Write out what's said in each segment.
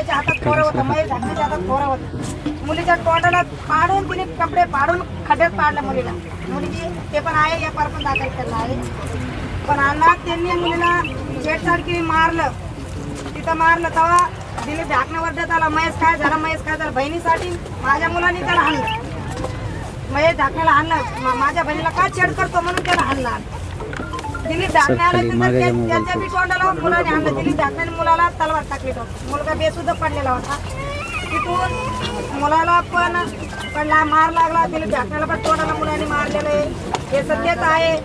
त्याच्या हातात खोरं होतं महेश झाकण्याच्या हातात खोरं होतं. मुलीच्या तोंडाला पाडून तिने कपडे पाडून खड्ड्यात पाडलं मुलीला. मुलीची ते पण आहे या पण दाखल त्यांना आहे. पण अण्णा त्यांनी मुलीला छेडछाड केली मारलं. तिथं मारलं तेव्हा तिने ढाकण्यावर देत आला महेश काय झाला? महेश काय झालं? बहिणीसाठी माझ्या मुलांनी त्याला हाणलं. महेश झाकण्याला हाणलं. माझ्या बहिणीला का छेड करतो? म्हणून त्याला हाणला बी तोंडाला मुलाने हाणलं. दिलीप ढाकण्याने मुलाला तलवार टाकली तो. मुलगा बेसुद्धा पडलेला होता. तिथून मुलाला पण पडला मार लागला. दिलीप ढाकण्याला पण तोंडाला मुलाने मारलेलं आहे. हे सत्यच आहे.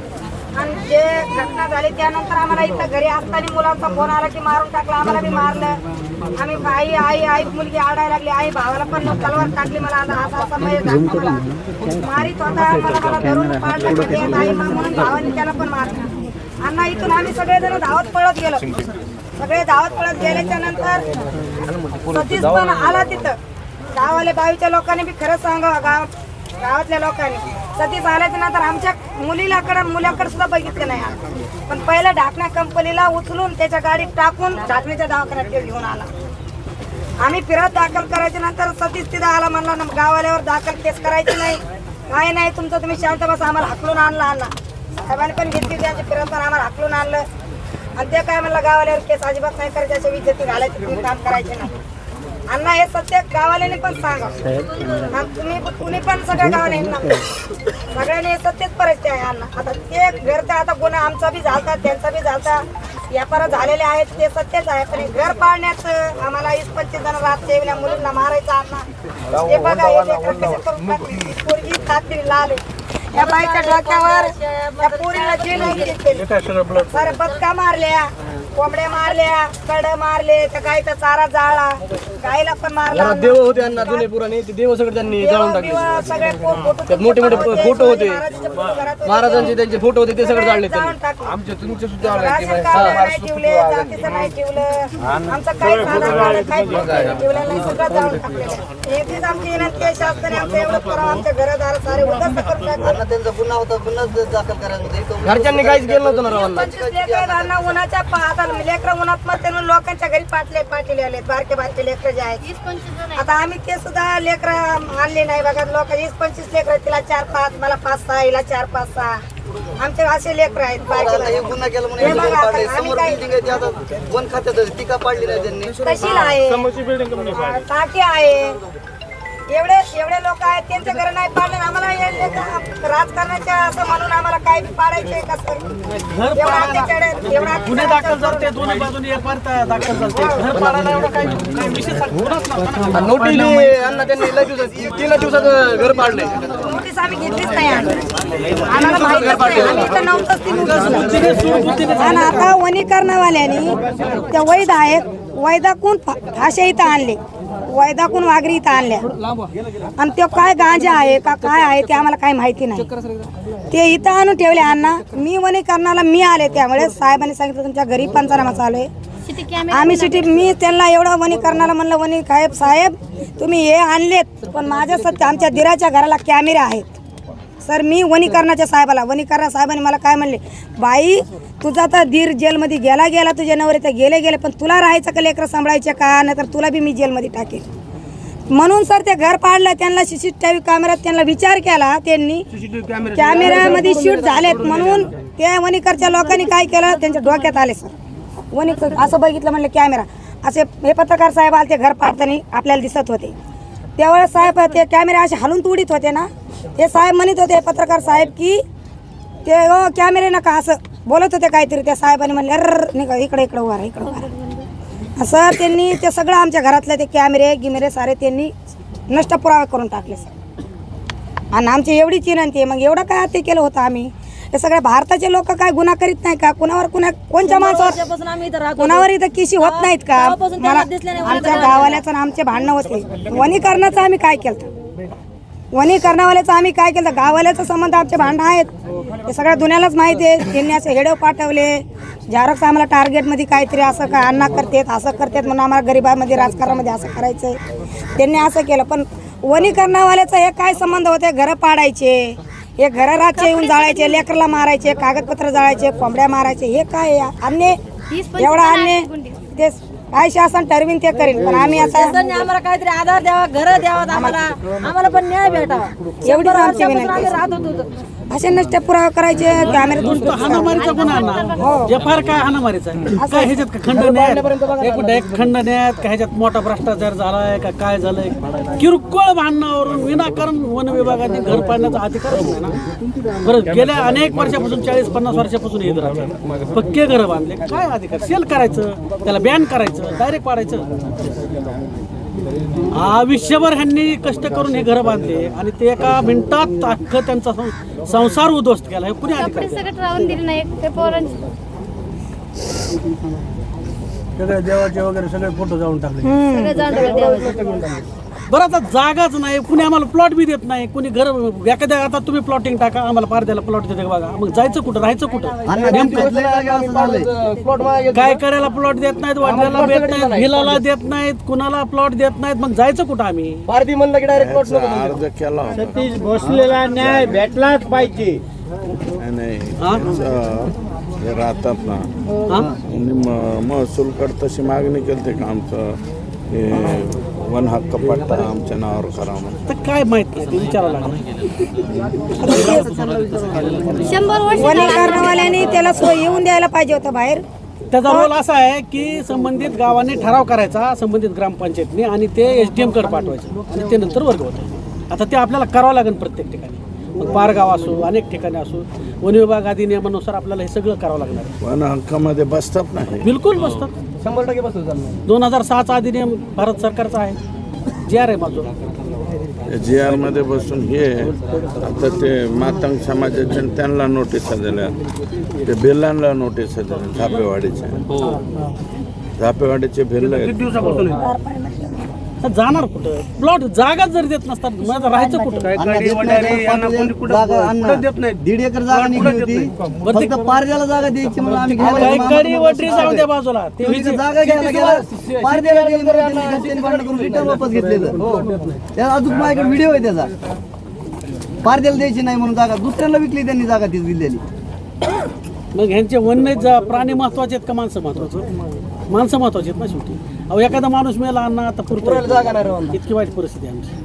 आणि जे घटना झाली त्यानंतर आम्हाला इथं घरी असताना मुलांचा फोन आला की मारून टाकला. आम्हाला बी मारलं. आम्ही आई आई आई मुलगी आडायला लागली. आई भावाला पण तलवार टाकली. मला आता असा मारित होता. मला मला धरून पाडलं आई म्हणून भावाने त्याला पण मारलं. अण्णा इथून आम्ही सगळेजण धावत पळत गेलो. सगळे धावत पळत गेल्याच्यानंतर सतीश पण आला तिथं. गावाले बावीच्या लोकांनी बी खरंच सांगावं गाव गावातल्या लोकांनी. सतीश आल्याच्यानंतर आमच्या मुलीलाकडे मुलाकडे सुद्धा बघितलं नाही पण पहिल्या ढाकण्या कंपनीला उचलून त्याच्या गाडीत टाकून ढाकण्याच्या दवाखान्यात घेऊन आला. आम्ही फिरत दाखल करायच्या नंतर सतीश तिथं आला म्हणला ना गावाल्यावर दाखल केस करायची नाही. काय नाही तुमचं तुम्ही शांत बस आम्हाला हाकलून आणला आणला. साहेबांनी पण घेतली त्यांची फिरत पण आम्हाला हाकलून आणलं. आणि ते काय म्हणलं गावाल्यावर केस अजिबात नाही करायचे असे विद्यार्थी घालायचे तुम्ही काम करायचे नाही. अण्णा हे सत्य गावाल्याने पण सांगा. आणि तुम्ही तुम्ही पण सगळ्या गावाने सगळ्यांनी हे सत्यच परिस्थिती आहे अण्णा. आता ते घरचा आता गुन्हा आमचा बी झालता त्यांचा बी झालता. व्यापार झालेले आहेत ते सत्यच आहे. पण घर पाळण्यात आम्हाला वीस पंचवीस जण रात ठेवल्या मुलींना मारायचं अण्णा. ते बघा करून पोरगी खात्री लाल आहे. या बाईच्या डोक्यावर त्या पोरीला जेल केली सारे बदका मारल्या. कोंबड्या मारल्या कड मारले त्या गाईचा चारा जाळला. गाईला पण मारला. घरात देव होते अण्णा जुने पुराणे ते देव सगळे त्यांनी जाळून टाकले. देवा सगळे फो- फोटो त्यात मोठे मोठे होते, फोटो होते. महाराजांचे फोटो घरात होते. महाराजांचे त्यांचे फोटो होते ते सगळे जाळले त्यांनी. जाळून टाकले. आमचे तुमचे सुद्धा राशन कार्ड नाही ठेवले जातीचं नाही ठेवलं. आमचं काही आधार कार्ड काही ठेवलं नाही सगळं जाळून टाकलेलं आहे. एकच आमची विनंती आहे शासनाने आमचं एवढं करावं आमच्या घरदार सारे उद्ध्वस्त करून टाकले. त्यांचा गुन्हा होता गुन्हा दाखल करायला घरच्यांनी काहीच केलं नव्हतं ना रावांना. पंचवीस उन्हाच्या पा- आता लेकरं उन्हात म्हणून लोकांच्या घरी पाटले पाटील आले बारके बारके लेकर जे आहेत. आता आम्ही ते सुद्धा लेकर आणले नाही बघा लोक वीस पंचवीस लेकर तिला चार पाच मला पाच सहा हिला चार पाच सहा. आमचे असे लेकर आहेत वन खात्यात आहे. ती का पाडली नाही त्यांनी. तहसील आहे. टाकी आहे. एवढे एवढे लोक आहेत त्यांचे घर नाही पाडले आम्हाला राजकारणाच्या असं म्हणून आम्हाला काय बी पाडायचंय कसं? एवढा अत्याचार एवढा गुन्हे दाखल झाले दोन्ही बाजूने एक वार्ता दाखल झाले. घर पाडायला एवढा काही काही विशेष गुन्हाच नव्हता ना. नोटीली अण्णा त्यांनी लय दिवसात तीन दिवसात घर पाडले. नोटीस आम्ही घेतलीच नाही आम्ही. आम्हाला माहितच नाही. आम्ही इथं नव्हतंच ती नोटीस आणि आता वनीकरणवाल्यांनी त्या वैद आहेत वैदाकून फा- फाशा इथं आणले? वैदाकून वाघरी इथं आणल्या. आणि ते काय गांजा आहे का काय आहे ते आम्हाला काही माहिती नाही. ते इथं आणून ठेवले अण्णा. मी वनीकरणाला मी आले त्यामुळे साहेबांनी सांगितलं तुमच्या घरी पंचनामा चालू आहे. आम्ही सिटी मी त्यांना एवढं वनीकरणाला म्हणलं वनी साहेब साहेब तुम्ही हे आणलेत पण माझ्या सत्य आमच्या दिराच्या घराला कॅमेरे आहेत सर मी वनीकरणाच्या साहेबाला वनीकरणा साहेबांनी मला काय म्हणले? बाई तुझा तर धीर जेलमध्ये गेला गेला तुझे नवरे तर गेले गेले पण तुला राहायचं का लेकरं सांभाळायचे का? नाहीतर तुला बी मी जेलमध्ये टाकेल म्हणून सर ते घर पाडलं त्यांना सीसीटीव्ही कॅमेऱ्यात त्यांना विचार केला त्यांनी कॅमेऱ्यामध्ये शूट झालेत. म्हणून त्या वणीकरच्या लोकांनी काय केलं? त्यांच्या डोक्यात आले सर. वणीकर असं बघितलं म्हणलं कॅमेरा. असे हे पत्रकार साहेब आले ते घर पाडताना आपल्याला दिसत होते. त्यावेळेस साहेब ते कॅमेरे असे हलून तुडीत होते ना? ते साहेब म्हणत होते पत्रकार साहेब की ते अ, कॅमेरे नका असं. बोलत होते काहीतरी त्या साहेबांनी म्हणले अर निघा इकडे इकडे उभा इकडे उभा राहा." असं त्यांनी ते सगळं आमच्या घरातले ते कॅमेरे गिमेरे सारे त्यांनी नष्ट पुरावे करून टाकले सर. आणि आमची एवढीच विनंती आहे. मग एवढं काय ते केलं होतं आम्ही? हे सगळे भारताचे लोक काय गुन्हा करीत नाही का? कुणावर कुणा कोणच्या माणसावर कुणावर इथं किशी होत नाहीत का? आमच्या गावाल्याचं आमचे भांडणं होते वनीकरणाचं आम्ही काय केलं? वनीकरणावाल्याचं आम्ही काय केलं? गावाल्याचा संबंध आमचे भांडणं आहेत. हे सगळ्या दुनियालाच माहिती आहे. त्यांनी असे हेडो पाठवले. झेरॉक्स आम्हाला टार्गेटमध्ये काहीतरी असं का अन्ना करतेत असं करतेत म्हणून आम्हाला गरिबामध्ये राजकारणामध्ये असं करायचं आहे त्यांनी असं केलं. पण वनीकरणावाल्याचा हे काय संबंध होते? घरं पाडायचे. हे घरं रातचे येऊन जाळायचे लेकरला मारायचे कागदपत्र जाळायचे कोंबड्या मारायचे. हे काय? अन्य एवढा अन्य ते काय शासन ठरवीन ते करीन पण आम्ही आता शासनाने आम्हाला काहीतरी आधार द्यावा घर द्यावा आम्हाला. आम्हाला पण न्याय भेटावा. शंभर आमची विनंती आम्ही. राहत होतो. असे नसते पुरावे करायचे कॅमेरे नुसतं हाणामारीचा गुन्हा ना जे फार काय हाणामारीचा आहे. काय ह्याच्यात का खंडन आहेत एक मिनिट, एक खंडन आहेत का ह्याच्यात मोठा भ्रष्टाचार झालाय का काय झालंय? किरकोळ भांडणावरून विनाकारण वन विभागाने घर पाडण्याचा अधिकार नाही ना. बरं गेल्या अनेक वर्षापासून चाळीस पन्नास वर्षापासून हे घर पक्के घर बांधले. काय अधिकार? सेल करायचं त्याला बॅन करायचं डायरेक्ट पाडायचं. आयुष्यभर ह्यांनी कष्ट करून हे घर बांधले आणि ते एका मिनिटात अख्खं त्यांचा सं- संसार उद्ध्वस्त केला. हे कुणी अधिकार सगळं राहून दिले नाही. ते पोरांचे. सगळे देवाचे वगैरे सगळे फोटो जाऊन टाकले. सगळं जाणवलं देवाचं. बरं आता जागाच नाही. कुणी आम्हाला प्लॉट बी देत नाही. कुणी घर एखाद्या आता तुम्ही प्लॉटिंग टाका आम्हाला पारद्याला प्लॉट देते बघा. मग जायचं कुठं? राहायचं कुठं? नेमकं काय करायला प्लॉट देत नाहीत? वाढल्याला देत नाहीत भिलाला देत नाहीत कुणाला प्लॉट देत नाहीत. मग जायचं कुठं आम्ही? पारधी म्हणलं की डायरेक्ट प्लॉट अर्ज केला होता. सतीश भोसलेला न्याय भेटलाच पाहिजे. आणि हा? त्याचं हे राहतात ना. हा? आणि म- महसूलकड तशी मागणी केली का आमचं? हे वन हक्क पट्टा आमच्या नावावर करा म्हणून. तर काय माहीत नाही ते विचारावं लागलं. शंभर वर्ष वनीकरणवाल्यांनी त्याला सोय येऊन द्यायला पाहिजे होतं बाहेर. त्याचा रोल असा आहे की संबंधित गावाने ठराव करायचा संबंधित ग्रामपंचायतने आणि ते एस डी एमकडे पाठवायचं. आणि ते नंतर वर्ग होतं. आता ते आपल्याला करावं लागेल प्रत्येक ठिकाणी. मग पारगाव असो अनेक ठिकाणी असो वन विभाग अधिनियमानुसार आपल्याला हे सगळं करावं लागणार. आहे. वन हक्कामध्ये बसतात नाही बिलकुल बसतात. शंभर टक्के बसतो चालणार. दोन हजार सहाचा अधिनियम भारत सरकारचा आहे. जी आर आहे माझं जी आरमध्ये बसून हे आता ते मातंग समाजाचे आणि त्यांना नोटीस दिल्या. ते भिल्लांना नोटीस दिल्या झापेवाडीचे झापेवाडीचे भिल्ल आहेत. जाणार कुठं? प्लॉट जागाच जर देत नसतात मग राहायचं कुठं? जागा अण्णा. दीड एकर जागा निघली होती. फक्त पारद्याला जागा द्यायची म्हणून आम्ही घ्यायला काही गेलो. कडी वडरी जाऊ द्या बाजूला. ते तुम्ही इथं जागा घ्यायला गेला पारद्याला गेली बरं त्यांनी घरच्यांनी भांडण करून रिटर्न वापस घेतलेलं. त्याला अजून माझ्याकडे व्हिडिओ आहे त्याचा. पारद्याला द्यायची नाही म्हणून जागा. दुसऱ्याला विकली त्यांनी जागा तीच दिलेली. मग ह्यांचे वन्य जा- प्राणी महत्त्वाचे आहेत का माणसं महत्वाचं? माणसं महत्वाची आहेत ना शेवटी. अहो एखादा माणूस मेला अण्णा आता पुरतो जागा नाही राहणार. इतकी वाईट परिस्थिती आहे आमची